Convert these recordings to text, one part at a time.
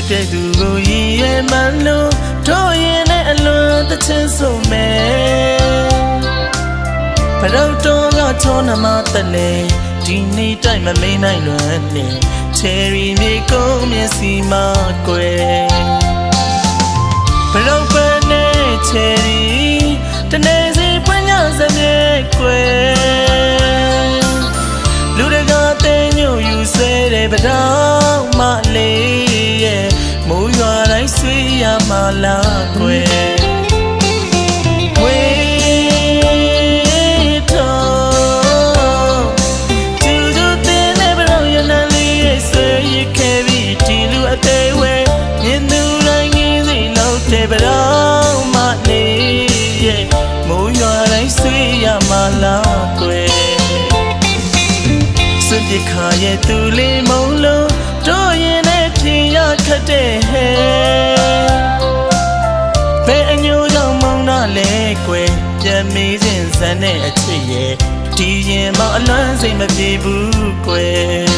စ်တဲ့သူကိုရည်ရွယ်မှန်းလို့တို့ရင်နဲ့အလွန်တချင်ဆုံးမယ်ဘရောတော်ကချောနမတနေဒီနေ့တိုက်မမေးနိုင်လွမ်းနေချယ်ရီမြေကုန်းမျက်စီမှာကွယ် တိုင်းဆွေးရမလားကွယ်ဝေးတော့ကျူကျူတဲ့နဲ့ဗတော်ရနလေးရဲ့ဆွေးရခဲ့ပြီးဒီလူအသေးဝဲမြင်သူတိုင်းငင်းစီလောက်တဲ့ဗတော်မလေးရဲ့မိုးရွာတိုင်းဆွေးရမလားကွယ်စွန့်ပစ်ခါရဲ့သူလေးမုံလုံးတို့ရင် နဲ့ဖြင်ရခတ်တဲ့ဟဲဘယ်အညိုကြောင့်မုံတော့လဲကွယ်ပြန်မေးခြင်းစမ်းတဲ့အချစ်ရဲ့ဒီရင်မအလွမ်းစိတ်မပြေဘူးကွယ်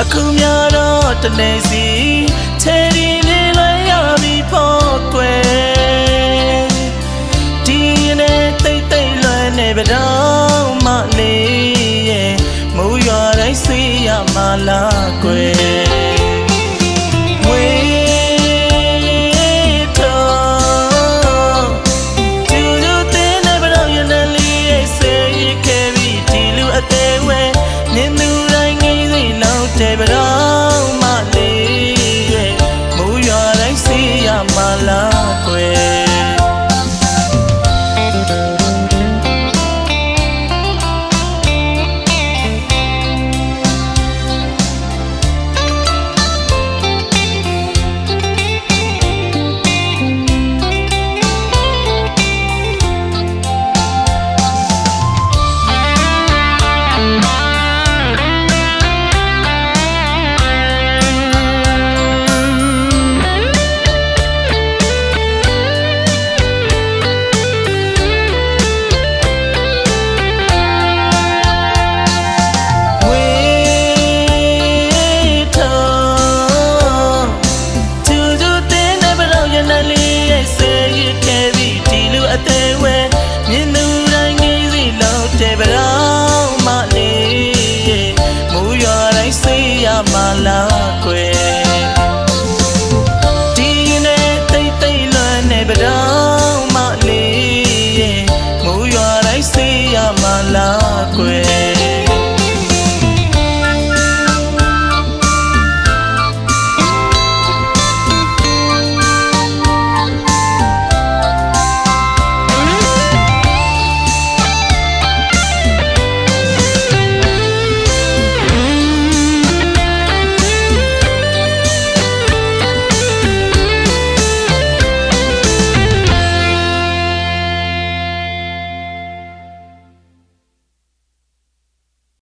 အခုများတော့တနေစီချယ်ရီလေးလွှဲရပြီဖို့ကွယ်ဒီနေ့တိတ်တိတ်လွမ်းနေပတော့မလေးရဲ့မိုးရွာတိုင်းဆွေးရမလားကွယ်